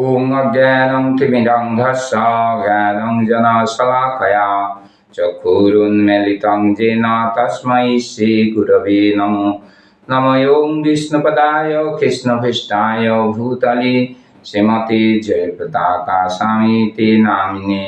ॐ अज्ञानं तिमिरन्धस्स ज्ञानं जनाशलाकया चक्षुरुन्मिलितं येन तस्मै श्रीगुरवे नमो नमो ॐ विष्णुपदाय कृष्णभीष्टाय भूतले श्रीमते जयप्रताका स्वामीति नामिने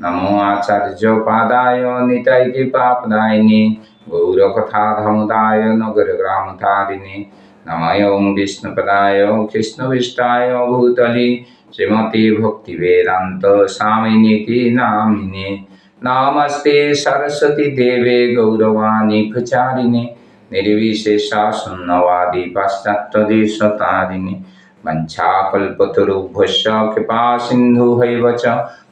नमो आचार्यपादाय नितैकिपापदायिने गौरकथाधमुदाय नगरग्रामतारिणे नमः विष्णुपदाय कृष्णविष्टाय भूतले श्रीमती भक्तिवेदान्त स्वामिनीति नामिने। नमस्ते सरस्वती देवे गौरवाणी प्रचारिणे। निर्विशेषा शून्यवादी पाश्चात्यदेशतारिणे। वञ्चाकल्पतरुभ्यश्च कृपा सिन्धुहैव च।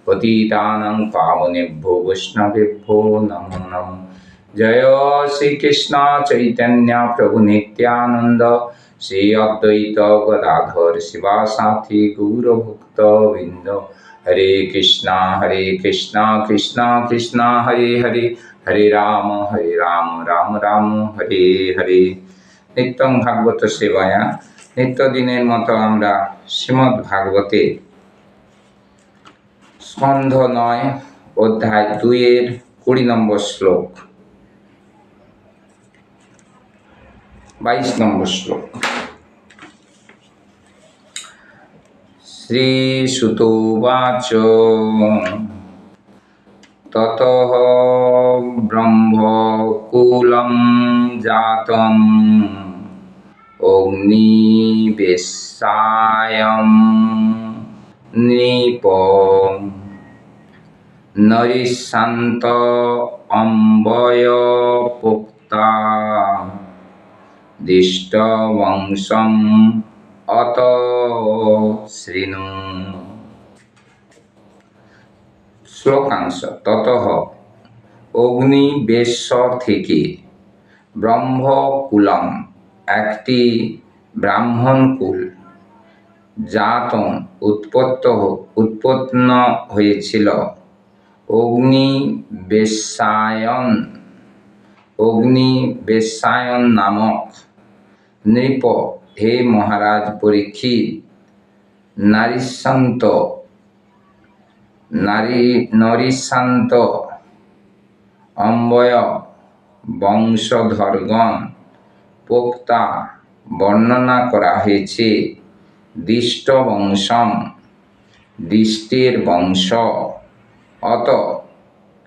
पतितानं पावनेभ्यो वैष्णवेभ्यो नमो नमः। জয় শ্রীকৃষ্ণ চৈতন্য প্রভু নিত্যানন্দ, শ্রী অদ্বৈত গদাধর শিবাসাথী গৌরভুক্ত বৃন্দ। হরে কৃষ্ণ হরে কৃষ্ণ কৃষ্ণ কৃষ্ণ, হরে হরে হরে রাম হরে রাম রাম রাম, হরে হরে। নিত্যং ভাগবত সেবায়া, নিত্যদিনের মতো আমরা শ্রীমদ্ ভাগবতে স্কন্ধ নয়, অধ্যায় দুইয়ের কুড়ি নম্বর শ্লোক। বাইশ নম্বর শ্লোক। শ্রীসুতোবাচ তত ব্রহ্মকুলম জাতম। অগ্নিবেশায়ম নৃপ নরিশান্ত অম্বয় পোক্তা। দিষ্টবংশম অত শৃণু শ্লোকাংশ তত অগ্নিবেশ্ব থেকে ব্রহ্মকুলম, একটি ব্রাহ্মণকুল জাতন উৎপত্ত উৎপন্ন হয়েছিল। অগ্নি বেশায়ন অগ্নি বেশায়ন নামক নৃপ হে মহারাজ পরীক্ষিত নারীশান্ত নারী নরিশান্ত অম্বয় বংশধরগণ পোক্তা বর্ণনা করা হয়েছে। দিষ্ট বংশম, দিষ্টের বংশ। অত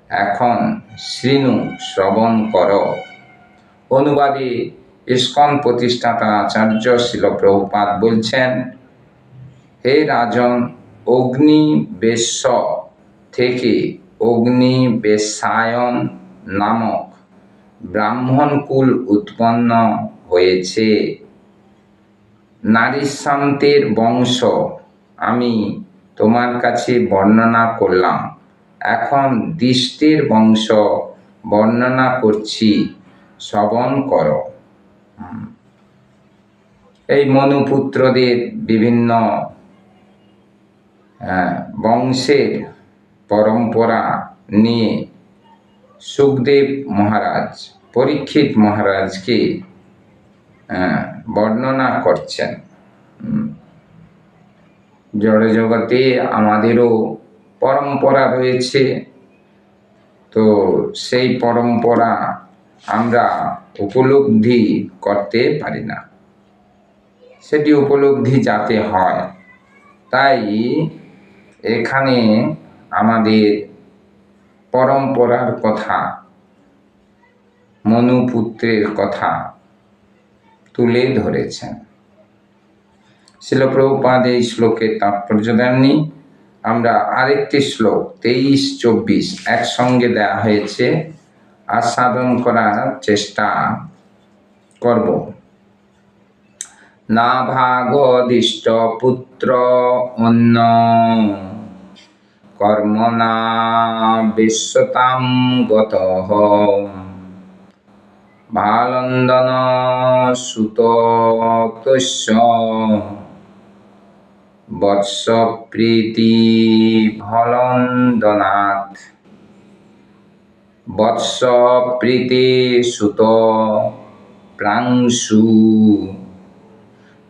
এখন শ্রীনু শ্রবণ কর। অনুবাদে ইস্কন প্রতিষ্ঠাতা আচার্য শিলপ্রভুপাত বলছেন, হে রাজন অগ্নি বেশ্য থেকে অগ্নি বেশায়ন নামক ব্রাহ্মণকুল উৎপন্ন হয়েছে। নারীশান্তের বংশ আমি তোমার কাছে বর্ণনা করলাম। এখন দৃষ্টির বংশ বর্ণনা করছি, শ্রবণ কর। এই মনুপুত্রদের বিভিন্ন বংশের পরম্পরা নিয়ে সুখদেব মহারাজ, পরীক্ষিত মহারাজকে বর্ণনা করছেন। জড়জগতে আমাদেরও পরম্পরা রয়েছে। তো সেই পরম্পরা আমরা উপলব্ধি করতে পারি না। সেটি উপলব্ধি যাতে হয়। তাই এখানে আমাদের পরম্পরার কথা, মনুপুত্রের কথা তুলে ধরেছেন। শিলপ্রভুপাদ এই শ্লোকের তাৎপর্য দেননি। আমরা আরেকটি শ্লোক, তেইশ, চব্বিশ, একসঙ্গে দেয়া হয়েছে। আস্বাদন করার চেষ্টা করব। না ভাগদিষ্ট পুত্র অন্য কর্মনা বিশ্বতাম গত। ভালন্দন সুত বৎস প্রীতি ভলন্দনাথ বৎস প্রীতি সুত প্রাংশু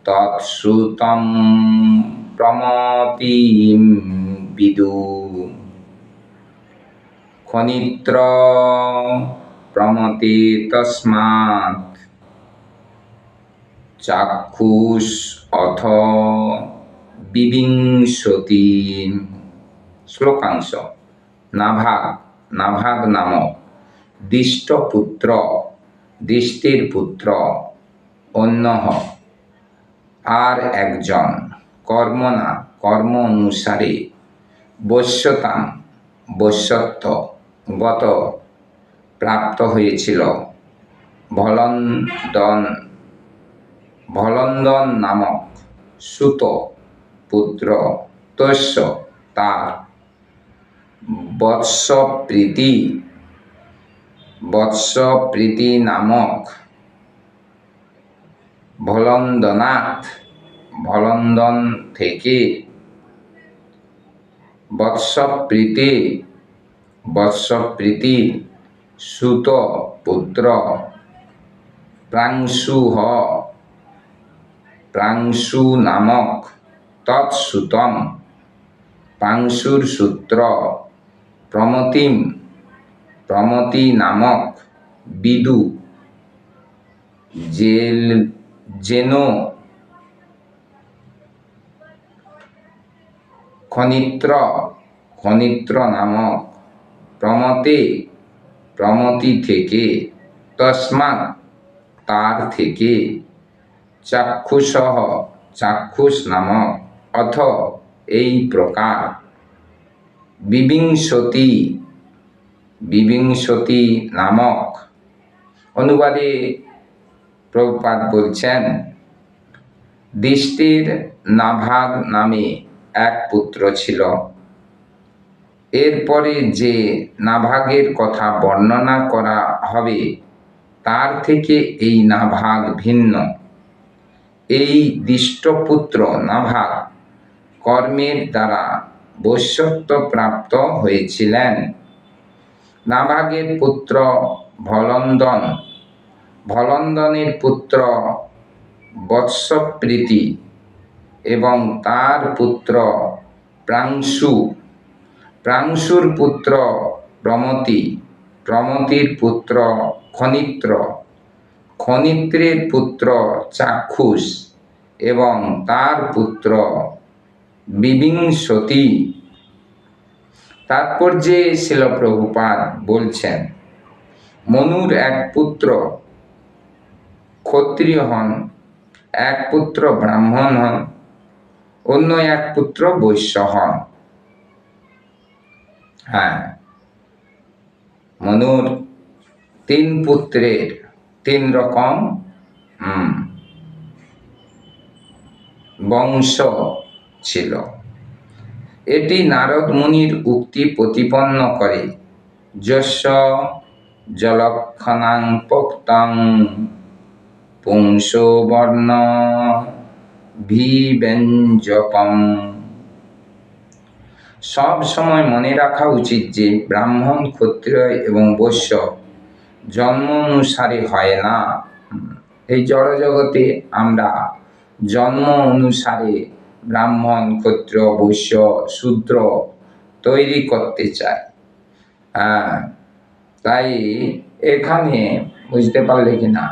তৎসুতম প্রমতিম বিদু। খনিত্র প্রমতে তস্মাৎ। চাক্ষুষ অথ বিবিংশতি। শ্লোকাংশ। নাভাগ নাভাগ নামক দিষ্টপুত্র দৃষ্টির পুত্র অন্যহ আর একজন কর্মনা কর্ম অনুসারে বশ্যতাম, বশ্যত্ব, গত প্রাপ্ত হয়েছিল ভলন্দন ভলন্দন নামক সুত পুত্র তস্য তার বৎসপ্রীতি বৎসপ্রীতি নামক ভলন্দনাথ, ভলন্দন থেকে বৎসপ্রীতি বৎসপ্রীতি সুত পুত্র প্রাংশুহ, প্রাংশু নামক তৎসুতম। পাংশুর সূত্র, প্রমতিম প্রমতি নামক বিদু, জেল যেন খনিত্র খনিত্র নামক প্রমতে, প্রমতি থেকে, তস্মাৎ, তার থেকে, চাক্ষুষহ, চাক্ষুষ নামক অথ এই প্রকার। বিবিংশতি বিবিংশতি নামক অনুবাদে প্রভুপাদ বলছেন, দৃষ্টির নাভাগ নামে এক পুত্র ছিল। এরপরে যে নাভাগের কথা বর্ণনা করা হবে, তার থেকে এই নাভাগ ভিন্ন। এই দিষ্টপুত্র নাভাগ কর্মের দ্বারা বৈশ্যত্ব প্রাপ্ত হয়েছিলেন। নাভাগের পুত্র ভলন্দন। ভলন্দনের পুত্র বৎসপ্রীতি এবং তার পুত্র প্রাংশু। প্রাংশুর পুত্র প্রমতি। প্রমতির পুত্র খনিত্র। খনিত্রের পুত্র চাক্ষুষ এবং তার পুত্র বিবিংশতি। তাৎপর্যে শিল প্রভুপাদ বলছেন, মনুর এক পুত্র, ক্ষত্রিয় হন, এক পুত্র ব্রাহ্মণ হন, অন্য এক পুত্র বৈশ্য হন। হ্যাঁ মনুর তিন পুত্রের তিন রকম বংশ ছিল। এটি নারদ মুনির উক্তি প্রতিপন্ন করে যস্য জলক্ষণাং পোক্তং পুংসো বর্ণ ভিব্যঞ্জকম সব সময় মনে রাখা উচিত যে, ব্রাহ্মণ, ক্ষত্রিয় এবং বৈশ্য জন্ম অনুসারে হয় না। এই জড়জগতে আমরা জন্ম অনুসারে ব্রাহ্মণ ক্ষত্র বৈশ্য শূদ্র তৈরি করতে চাই হ্যাঁ তাই এখানে বুঝতে পারলে কি না?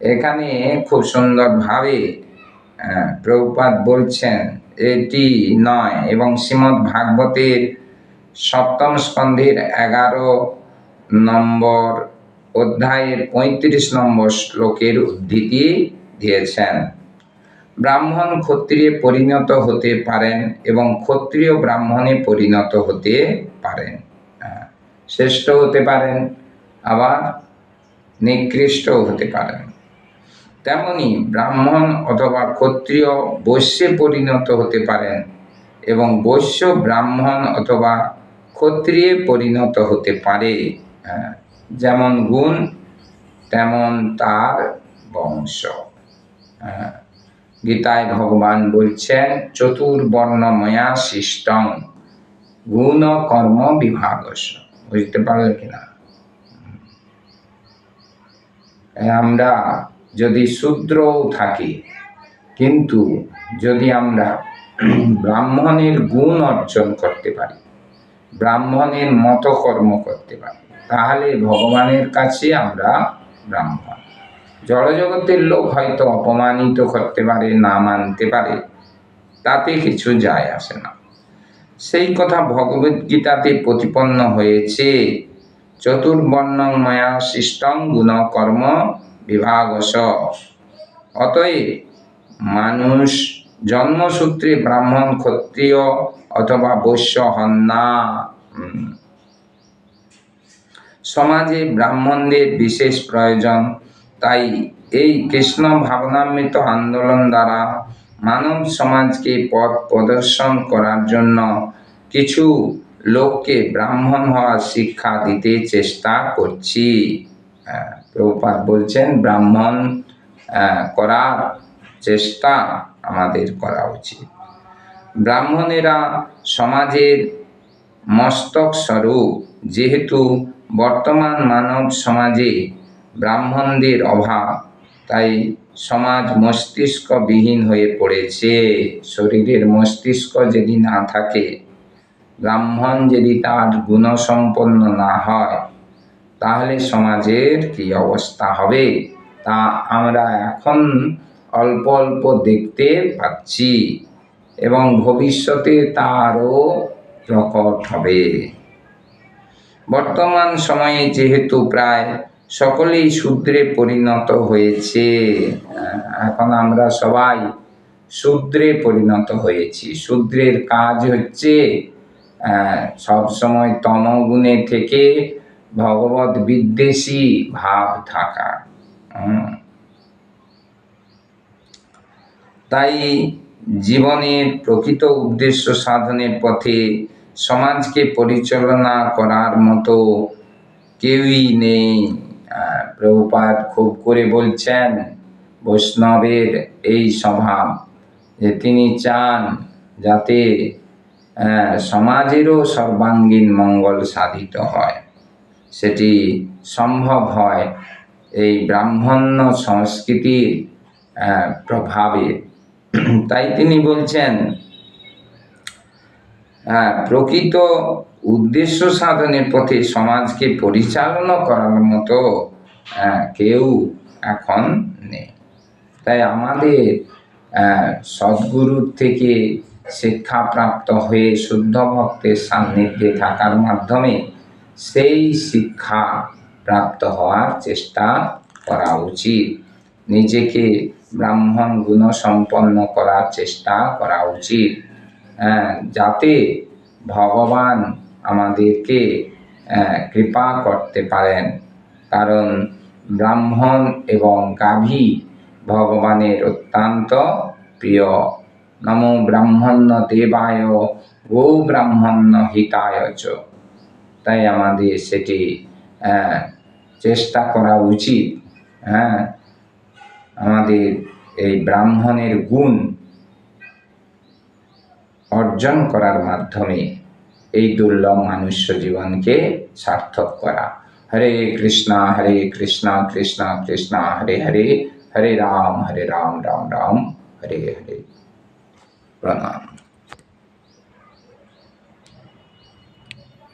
এখানে খুব সুন্দরভাবে আহ, প্রভুপাদ বলছেন এটি নয় এবং শ্রীমদ্ ভাগবতের সপ্তম স্কন্ধের এগারো নম্বর অধ্যায়ের পঁয়ত্রিশ নম্বর শ্লোকের উদ্ধৃতি দিয়েছেন। ব্রাহ্মণ ক্ষত্রিয়ে পরিণত হতে পারেন এবং ক্ষত্রিয় ব্রাহ্মণে পরিণত হতে পারেন। শ্রেষ্ঠ হতে পারেন আবার নিকৃষ্ট হতে পারেন। তেমনি ব্রাহ্মণ অথবা ক্ষত্রিয় বৈশ্যে পরিণত হতে পারেন এবং বৈশ্য ব্রাহ্মণ অথবা ক্ষত্রিয়ে পরিণত হতে পারে। যেমন গুণ তেমন তার বংশ। হ্যাঁ, গীতায় ভগবান বলছেন চতুর্বর্ণময়া সৃষ্টং, গুণ কর্ম বিভাগস। বুঝতে পারলে কিনা? আমরা যদি শূদ্রও থাকি, কিন্তু যদি আমরা ব্রাহ্মণের গুণ অর্জন করতে পারি, ব্রাহ্মণের মতো কর্ম করতে পারি, তাহলে ভগবানের কাছে আমরা ব্রাহ্মণ। জড়জগতের লোক হয়তো অপমানিত করতে পারে, না মানতে পারে, তাতে কিছু যায় আসে না। সেই কথা ভগবত গীতাতে প্রতিপন্ন হয়েছে চতুর্বর্ণং শিষ্টং গুণ কর্ম বিভাগস অতএব মানুষ জন্মসূত্রে ব্রাহ্মণ, ক্ষত্রিয় অথবা বৈশ্য হন না। সমাজে ব্রাহ্মণদের বিশেষ প্রয়োজন। তাই এই কৃষ্ণ ভাবনামৃত আন্দোলন দ্বারা মানব সমাজকে পথ প্রদর্শন করার জন্য কিছু লোককে ব্রাহ্মণ হওয়ার শিক্ষা দিতে চেষ্টা করছি। আহ, প্রভুপাদ বলছেন ব্রাহ্মণ করার চেষ্টা আমাদের করা উচিত। ব্রাহ্মণেরা সমাজের মস্তক স্বরূপ যেহেতু বর্তমান মানব সমাজে ব্রাহ্মণদের অভাব, তাই সমাজ মস্তিষ্কবিহীন হয়ে পড়েছে। শরীরের মস্তিষ্ক যদি না থাকে, ব্রাহ্মণ যদি তার গুণসম্পন্ন না হয়, তাহলে সমাজের কি অবস্থা হবে? তা আমরা এখন অল্প অল্প দেখতে পাচ্ছি এবং ভবিষ্যতে তা আরও প্রকট হবে। বর্তমান সময়ে যেহেতু প্রায় সকলেই শূদ্রে পরিণত হয়েছে। এখন আমরা সবাই শূদ্রে পরিণত হয়েছি। শূদ্রের কাজ হচ্ছে সবসময় তমগুণে থেকে ভগবত বিদ্বেষী ভাব থাকা। তাই জীবনের প্রকৃত উদ্দেশ্য সাধনের পথে সমাজকে পরিচালনা করার মতো কেউই নেই। আহ, প্রভুপাদ খুব করে বলছেন বৈষ্ণবের এই স্বভাব যে তিনি চান যাতে সমাজেরও সর্বাঙ্গীন মঙ্গল সাধিত হয়। সেটি সম্ভব হয় এই ব্রাহ্মণ্য সংস্কৃতির প্রভাবে। তাই তিনি বলছেন আহ, প্রকৃত উদ্দেশ্য সাধনের পথে সমাজকে পরিচালনা করার মতো আহ, কেউ এখন নেই। তাই আমাদের আহ, সদ্গুরুর থেকে শিক্ষাপ্রাপ্ত হয়ে শুদ্ধ ভক্তের সান্নিধ্যে থাকার মাধ্যমে সেই শিক্ষা প্রাপ্ত হওয়ার চেষ্টা করা উচিত। নিজেকে ব্রাহ্মণ গুণসম্পন্ন করার চেষ্টা করা উচিত। হ্যাঁ, যাতে ভগবান আমাদেরকে কৃপা করতে পারেন। কারণ ব্রাহ্মণ এবং গাভী ভগবানের অত্যন্ত প্রিয়। নমো ব্রাহ্মণ্য দেবায়, গো ব্রাহ্মণ্য হিতায় চ। তাই আমাদের সেটি চেষ্টা করা উচিত। হ্যাঁ আমাদের এই ব্রাহ্মণের গুণ অর্জন করার মাধ্যমে এই দুর্লভ মানুষ্য জীবনকে সার্থক করা। হরে কৃষ্ণ হরে কৃষ্ণ কৃষ্ণ কৃষ্ণ, হরে হরে হরে রাম হরে রাম রাম রাম, হরে হরে। প্রণাম।